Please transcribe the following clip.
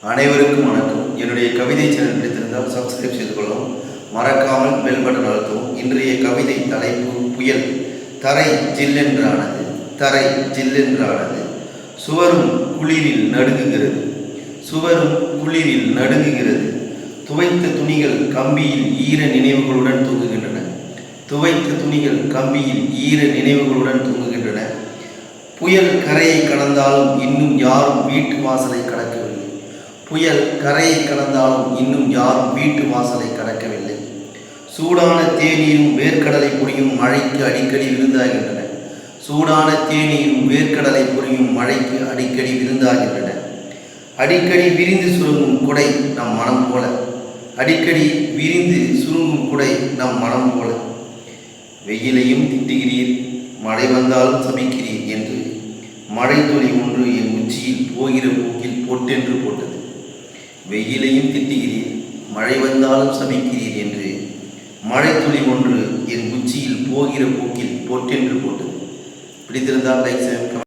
அனைவருக்கும் வணக்கம். என்னுடைய கவிதை சேனல் பிடித்திருந்தால் சப்ஸ்கிரைப் செய்து கொள்ளவும் மறக்காமல் பெல் பட்டன் அழுத்தவும். இன்றைய கவிதை தலைப்பு புயல். தரை ஜில்லென்றானது தரை ஜில்லென்றானது சுவரும் குளிரில் நடுங்குகிறது. சுவரும் குளிரில் நடுங்குகிறது. துவைத்த துணிகள் கம்பியில் ஈர நினைவுகளுடன் தூங்குகின்றன. துவைத்த துணிகள் கம்பியில் ஈர நினைவுகளுடன் தூங்குகின்றன. புயல் கரையை கடந்தாலும் இன்னும் யாரும் வீட்டு வாசலை கடக்கவில்லை. புயல் கரையை கடந்தாலும் இன்னும் யாரும் வீட்டு வாசலை கடக்கவில்லை. சூடான தேநீரும் வேர்க்கடலை பொடியும் மழைக்கு அடிக்கடி விருந்தாகின்றன. சூடான தேநீரும் வேர்க்கடலை பொரியும் மழைக்கு அடிக்கடி விருந்தாகின்றன. அடிக்கடி விரிந்து சுருங்கும் குடை நம் மனம் போல. அடிக்கடி விரிந்து சுருங்கும் குடை நம் மனம் போல. வெயிலையும் திட்டுகிறீர் மழை வந்தாலும் சபிக்கிறீர் என்று மழை துளி ஒன்று என் உச்சியில் போகிற போக்கில் பொட்டென்று போட்டது. வெயிலையும் திட்டுகிறீர் மழை வந்தாலும் சமைக்கிறீர் என்று. மழை துளி ஒன்று என் உச்சியில் போகிற போக்கில் போட்டென்று போட்டது. பிடித்திருந்தால் லைக்